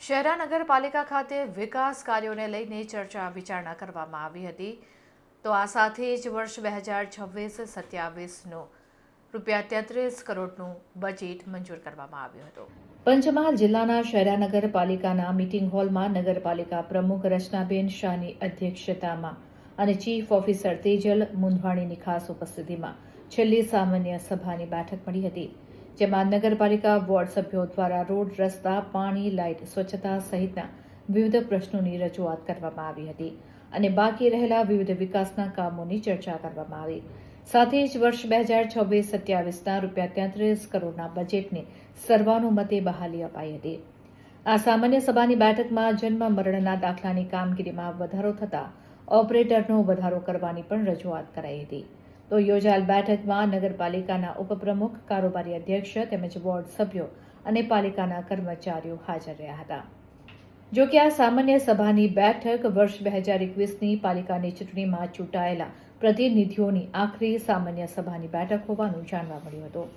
શહેરા નગરપાલિકા ખાતે વિકાસ કાર્યોને લઈને ચર્ચા વિચારણા કરવામાં આવી હતી. તો આ સાથે જ વર્ષ બે હજાર છવ્વીસ સત્યાવીસનું રૂપિયા તેત્રીસ કરોડનું બજેટ મંજૂર કરવામાં આવ્યું હતું. પંચમહાલ જિલ્લાના શહેરા નગરપાલિકાના મિટિંગ હોલમાં નગરપાલિકા પ્રમુખ રચનાબેન શાહની અધ્યક્ષતામાં અને ચીફ ઓફિસર તેજલ મુંધવાણીની ખાસ ઉપસ્થિતિમાં છેલ્લી સામાન્ય સભાની બેઠક મળી હતી. જેમાં નગરપાલિકા વોર્ડ સભ્યો દ્વારા રોડ, રસ્તા, પાણી, લાઇટ, સ્વચ્છતા સહિતના વિવિધ પ્રશ્નોની રજૂઆત કરવામાં આવી હતી અને બાકી રહેલા વિવિધ વિકાસના કામોની ચર્ચા કરવામાં આવી. સાથે જ વર્ષ બે હજાર છવ્વીસ સત્યાવીસના રૂપિયા તેત્રીસ કરોડના બજેટને સર્વાનુમતે બહાલી અપાઈ હતી. આ સામાન્ય સભાની બેઠકમાં જન્મ મરણના દાખલાની કામગીરીમાં વધારો થતાં ઓપરેટરનો વધારો કરવાની પણ રજૂઆત કરાઈ હતી. તો યોજાયેલ બેઠકમાં નગરપાલિકાના ઉપપ્રમુખ, કારોબારી અધ્યક્ષ તેમજ વોર્ડ સભ્યો અને પાલિકાના કર્મચારીઓ હાજર રહ્યા હતા. જો કે આ સામાન્ય સભાની બેઠક વર્ષ બે હજાર એકવીસની પાલિકાની ચૂંટણીમાં ચૂંટાયેલા પ્રતિનિધિઓની આખરી સામાન્ય સભાની બેઠક હોવાનું જાણવા મળ્યું હતું.